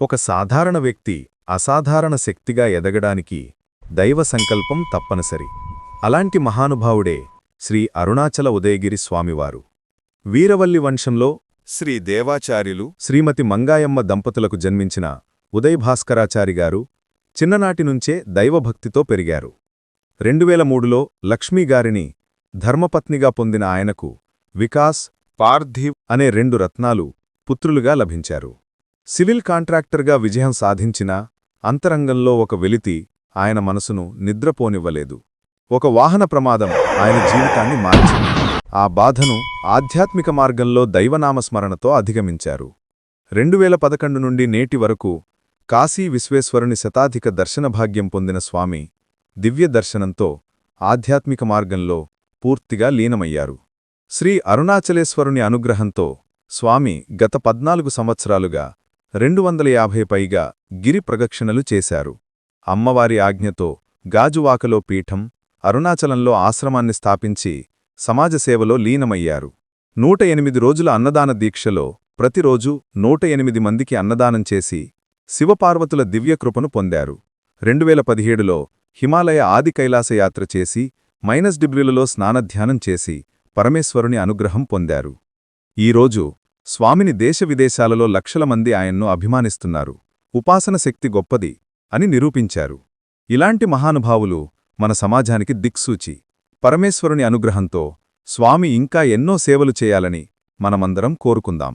ఒక సాధారణ వ్యక్తి అసాధారణ శక్తిగా ఎదగడానికి దైవ సంకల్పం తప్పనిసరి. అలాంటి మహానుభావుడే శ్రీ అరుణాచల ఉదయగిరి స్వామివారు. వీరవల్లి వంశంలో శ్రీ దేవాచార్యులు శ్రీమతి మంగాయమ్మ దంపతులకు జన్మించిన ఉదయ్ భాస్కరాచారి గారు చిన్ననాటి నుంచే దైవభక్తితో పెరిగారు. రెండువేల మూడులో లక్ష్మీగారిని ధర్మపత్నిగా పొందిన ఆయనకు వికాస్ పార్థివ్ అనే రెండు రత్నాలు పుత్రులుగా లభించారు. సివిల్ కాంట్రాక్టర్గా విజయం సాధించినా అంతరంగంలో ఒక వెలితి ఆయన మనసును నిద్రపోనివ్వలేదు. ఒక వాహన ప్రమాదం ఆయన జీవితాన్ని మార్చింది. ఆ బాధను ఆధ్యాత్మిక మార్గంలో దైవనామస్మరణతో అధిగమించారు. రెండువేల పదకొండు నుండి నేటి వరకు కాశీ విశ్వేశ్వరుని శతాధిక దర్శన భాగ్యం పొందిన స్వామి దివ్య దర్శనంతో ఆధ్యాత్మిక మార్గంలో పూర్తిగా లీనమయ్యారు. శ్రీ అరుణాచలేశ్వరుని అనుగ్రహంతో స్వామి గత పద్నాలుగు సంవత్సరాలుగా రెండు వందల యాభై పైగా గిరి ప్రదక్షిణలు చేశారు. అమ్మవారి ఆజ్ఞతో గాజువాకలో పీఠం అరుణాచలంలో ఆశ్రమాన్ని స్థాపించి సమాజసేవలో లీనమయ్యారు. నూట ఎనిమిది రోజుల అన్నదాన దీక్షలో ప్రతిరోజు నూట ఎనిమిది మందికి అన్నదానం చేసి శివపార్వతుల దివ్యకృపను పొందారు. రెండువేల పదిహేడులో హిమాలయ ఆది కైలాసయాత్ర చేసి మైనస్ డిగ్రీలలో స్నానధ్యానం చేసి పరమేశ్వరుని అనుగ్రహం పొందారు. ఈరోజు స్వామిని దేశ విదేశాలలో లక్షల మంది ఆయన్ను అభిమానిస్తున్నారు. ఉపాసన శక్తి గొప్పది అని నిరూపించారు. ఇలాంటి మహానుభావులు మన సమాజానికి దిక్సూచి. పరమేశ్వరుని అనుగ్రహంతో స్వామి ఇంకా ఎన్నో సేవలు చేయాలని మనమందరం కోరుకుందాం.